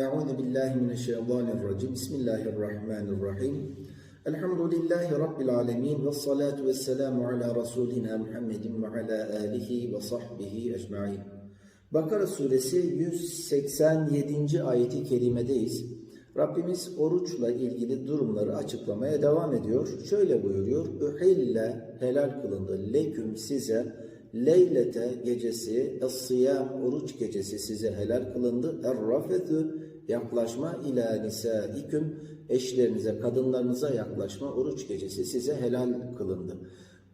Euzu billahi mineşşeytanirracim. Bismillahirrahmanirrahim. Elhamdülillahi rabbil alamin ve salatu vesselamu ala rasulina Muhammedin ve ala alihi ve sahbihi ecmaîn. Bakara suresi 187. ayeti kerimedeyiz. Rabbimiz oruçla ilgili durumları açıklamaya devam ediyor. Şöyle buyuruyor. Ühille helal kılındı leküm size leylete gecesi es-siyam oruç gecesi size helal kılındı. Er-rafetü yaklaşma ila nisaiküm eşlerinize, kadınlarınıza yaklaşma oruç gecesi size helal kılındı.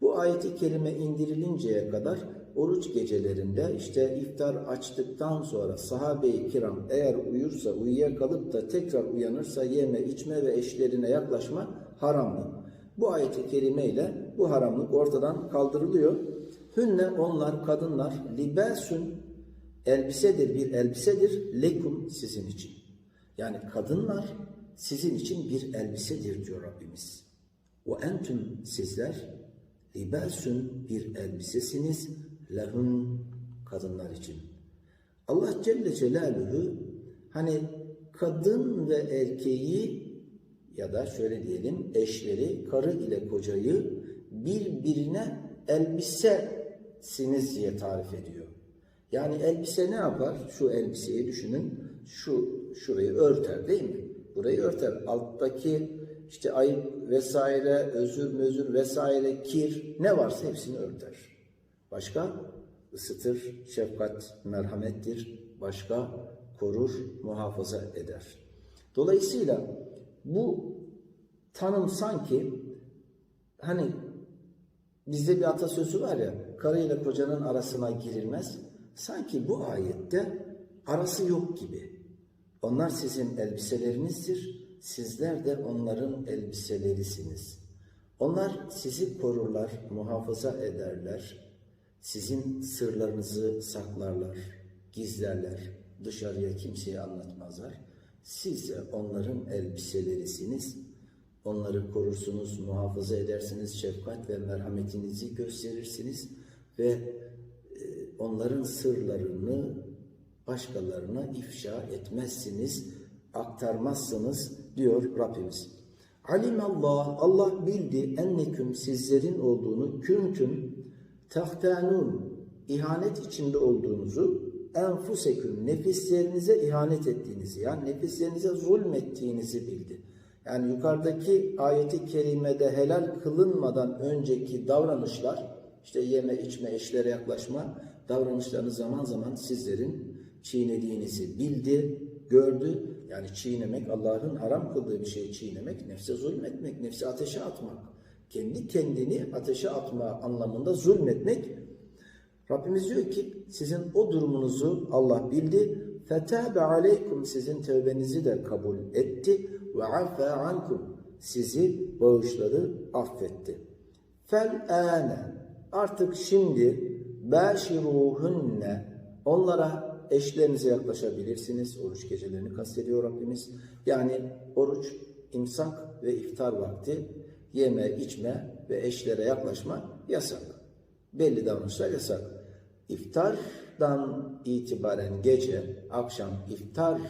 Bu ayeti kerime indirilinceye kadar oruç gecelerinde işte iftar açtıktan sonra sahabe-i kiram eğer uyursa, uyuyakalıp da tekrar uyanırsa yeme, içme ve eşlerine yaklaşma haramdı. Bu ayeti kerimeyle bu haramlık ortadan kaldırılıyor. Hünne onlar kadınlar libasün elbisedir bir elbisedir lekum sizin için. Yani kadınlar sizin için bir elbisedir diyor Rabbimiz. Ve entüm sizler libasün bir elbisesiniz lehun kadınlar için. Allah Celle Celaluhu hani kadın ve erkeği ya da şöyle diyelim eşleri, karı ile kocayı birbirine elbisesiniz diye tarif ediyor. Yani elbise ne yapar? Şu elbiseyi düşünün. Şu şurayı örter değil mi? Burayı örter. Alttaki işte ayıp vesaire, özür mözür vesaire, kir ne varsa hepsini örter. Başka ısıtır, şefkat, merhamettir. Başka korur, muhafaza eder. Dolayısıyla bu tanım sanki hani bizde bir atasözü var ya karıyla kocanın arasına girilmez. Sanki bu ayette arası yok gibi. Onlar sizin elbiselerinizdir. Sizler de onların elbiselerisiniz. Onlar sizi korurlar, muhafaza ederler. Sizin sırlarınızı saklarlar, gizlerler. Dışarıya kimseye anlatmazlar. Siz de onların elbiselerisiniz. Onları korursunuz, muhafaza edersiniz, şefkat ve merhametinizi gösterirsiniz ve onların sırlarını başkalarına ifşa etmezsiniz, aktarmazsınız diyor Rabbimiz. Alimallah, Allah bildi enneküm sizlerin olduğunu küntüm tahtanun ihanet içinde olduğunuzu enfuseküm nefislerinize ihanet ettiğinizi yani nefislerinize zulmettiğinizi bildi. Yani yukarıdaki ayeti kerimede helal kılınmadan önceki davranışlar işte yeme içme eşlere yaklaşma davranışlarını zaman zaman sizlerin çiğnediğinizi bildi, gördü. Yani çiğnemek, Allah'ın haram kıldığı bir şeyi çiğnemek, nefse zulmetmek, nefsi ateşe atmak. Kendi kendini ateşe atma anlamında zulmetmek. Rabbimiz diyor ki sizin o durumunuzu Allah bildi. Fetabe aleykum sizin tövbenizi de kabul etti. Ve afa ankum sizi bağışladı, affetti. Fel artık şimdi Beşiruhunne onlara eşlerinize yaklaşabilirsiniz. Oruç gecelerini kastediyor Rabbimiz. Yani oruç, imsak ve iftar vakti yeme, içme ve eşlere yaklaşma yasak. Belli davranışlar yasak. İftardan itibaren gece, akşam, iftar,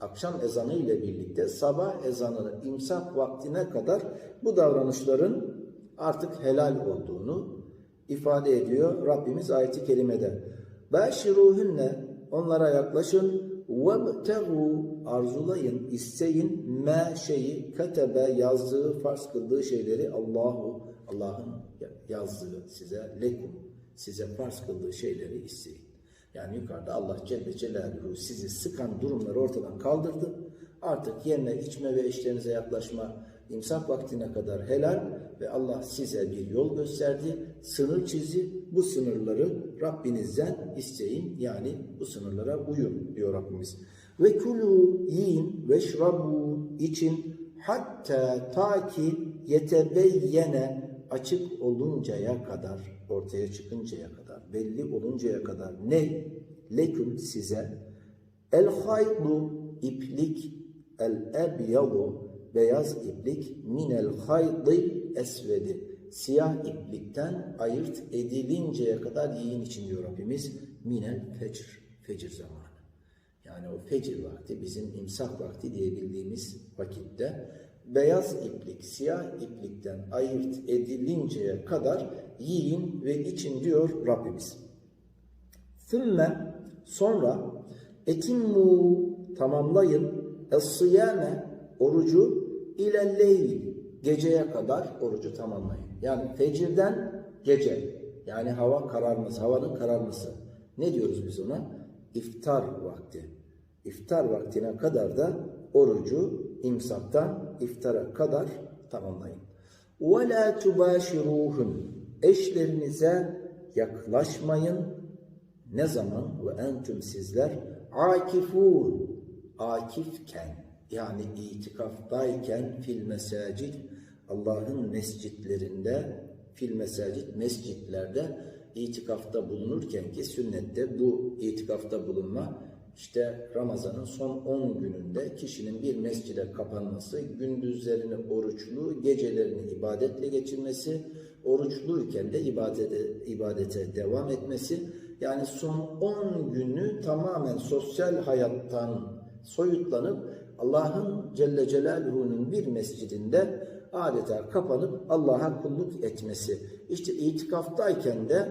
akşam ezanı ile birlikte sabah ezanı, imsak vaktine kadar bu davranışların artık helal olduğunu ifade ediyor Rabbimiz ayeti kerimede. Beşiruhunne onlara yaklaşın وَبْتَغُوا arzulayın, isteyin me şeyi katebe yazdığı, farz kıldığı şeyleri Allahu Allah'ın yazdığı size lekum size farz kıldığı şeyleri isteyin. Yani yukarıda Allah Celle Celaluhu sizi sıkan durumları ortadan kaldırdı. Artık yeme, içme ve eşlerinize yaklaşma imsak vaktine kadar helal ve Allah size bir yol gösterdi, sınır çizi. Bu sınırları Rabbinizden isteyin yani bu sınırlara uyun diyor Rabbimiz. Ve kulu yiyin ve şrabu için hatta ta ki yetebeyyene açık oluncaya kadar, ortaya çıkıncaya kadar, belli oluncaya kadar ne? Leküm size el haydu iplik el ebyadu beyaz iplik minel haydı esvedi siyah iplikten ayırt edilinceye kadar yiyin için diyor Rabbimiz minel fecr fecir zamanı. Yani o fecir vakti bizim imsak vakti diyebildiğimiz vakitte beyaz iplik siyah iplikten ayırt edilinceye kadar yiyin ve için diyor Rabbimiz. Sümme sonra etimmu tamamlayın es-sıyame orucu ilelleyl geceye kadar orucu tamamlayın. Yani fecirden gece yani hava kararması, havanın kararması. Ne diyoruz biz ona? İftar vakti. İftar vaktine kadar da orucu imsaktan iftara kadar tamamlayın. وَلَا تُبَاشِرُوهُمْ Eşlerinize yaklaşmayın. Ne zaman? Ve entüm sizler akifun akifken yani itikaftayken fil mesacid Allah'ın mescitlerinde fil mesacid mescitlerde itikafta bulunurken ki sünnette bu itikafta bulunma işte Ramazan'ın son 10 gününde kişinin bir mescide kapanması, gündüzlerini oruçlu, gecelerini ibadetle geçirmesi, oruçluyken de ibadete, ibadete devam etmesi, yani son 10 günü tamamen sosyal hayattan soyutlanıp Allah'ın Celle Celaluhu'nun bir mescidinde adeta kapanıp Allah'a kulluk etmesi. İşte itikaftayken de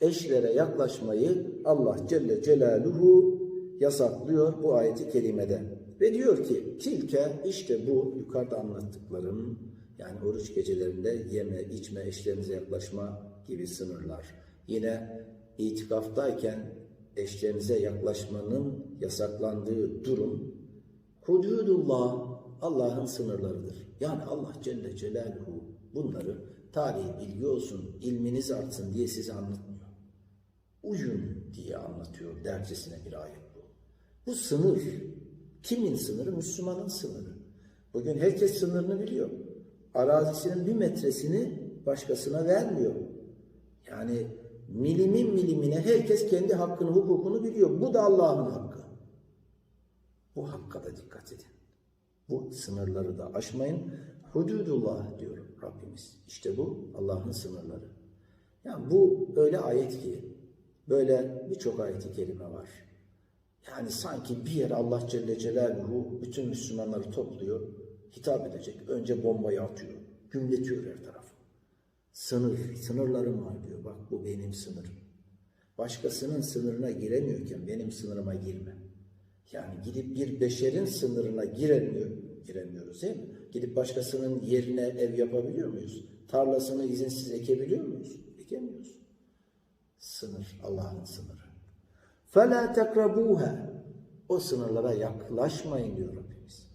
eşlere yaklaşmayı Allah Celle Celaluhu yasaklıyor bu ayeti kerimede. Ve diyor ki tilke işte bu yukarıda anlattıklarım yani oruç gecelerinde yeme, içme, eşlerinize yaklaşma gibi sınırlar. Yine itikaftayken eşlerinize yaklaşmanın yasaklandığı durum hududullah Allah'ın sınırlarıdır. Yani Allah Celle Celaluhu bunları tarih bilgi olsun, ilminiz artsın diye size anlatmıyor. Uyun diye anlatıyor dercesine bir ayet bu. Bu sınır. Kimin sınırı? Müslümanın sınırı. Bugün herkes sınırını biliyor. Arazisinin bir metresini başkasına vermiyor. Yani milimin milimine herkes kendi hakkını, hukukunu biliyor. Bu da Allah'ın hakkı. Bu hakka da dikkat edin. Bu sınırları da aşmayın. Hududullah diyor Rabbimiz. İşte bu Allah'ın sınırları. Yani bu öyle ayet ki, böyle birçok ayeti kerime var. Yani sanki bir yere Allah Celle Celaluhu bütün Müslümanları topluyor, hitap edecek. Önce bombayı atıyor, gümletiyor her tarafı. Sınır, sınırlarım var diyor. Bak bu benim sınırım. Başkasının sınırına giremiyorken benim sınırıma girme. Yani gidip bir beşerin sınırına giremiyor, giremiyoruz değil mi? Gidip başkasının yerine ev yapabiliyor muyuz? Tarlasını izinsiz ekebiliyor muyuz? Ekemiyoruz. Sınır, Allah'ın sınırı. فَلَا تَقْرَبُوهَا O sınırlara yaklaşmayın diyor Rabbimiz.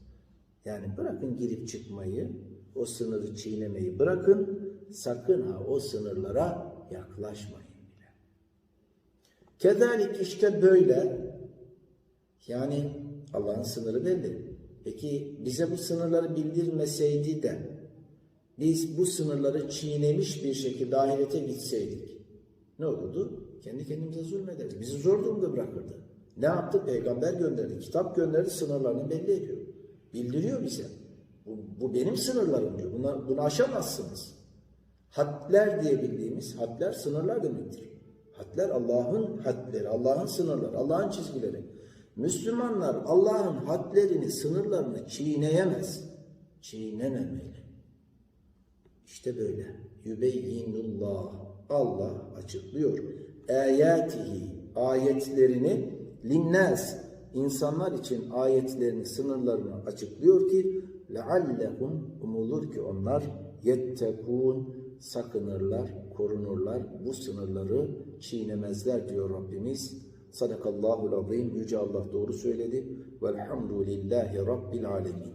Yani bırakın girip çıkmayı, o sınırı çiğnemeyi bırakın, sakın ha o sınırlara yaklaşmayın bile. Kedalik işte böyle, yani Allah'ın sınırı belli. Peki bize bu sınırları bildirmeseydi de biz bu sınırları çiğnemiş bir şekilde ahirete gitseydik ne olurdu? Kendi kendimize zulmederiz. Bizi zor durumda bırakırdı. Ne yaptı? Peygamber gönderdi. Kitap gönderdi. Sınırlarını belli ediyor. Bildiriyor bize. Bu, bu benim sınırlarım diyor. Buna, bunu aşamazsınız. Hadler diye bildiğimiz hadler sınırlar demektir. Hadler Allah'ın hadleri, Allah'ın sınırları, Allah'ın çizgileri. Müslümanlar Allah'ın hadlerini, sınırlarını çiğneyemez. Çiğnememeli. İşte böyle. Yübeyyinullah. Allah açıklıyor. Ayatihi ayetlerini linnas insanlar için ayetlerini, sınırlarını açıklıyor ki leallehum umulur ki onlar yettekun sakınırlar, korunurlar. Bu sınırları çiğnemezler diyor Rabbimiz. Sadakallahul azim. Yüce Allah doğru söyledi. Velhamdülillahi Rabbil alemin.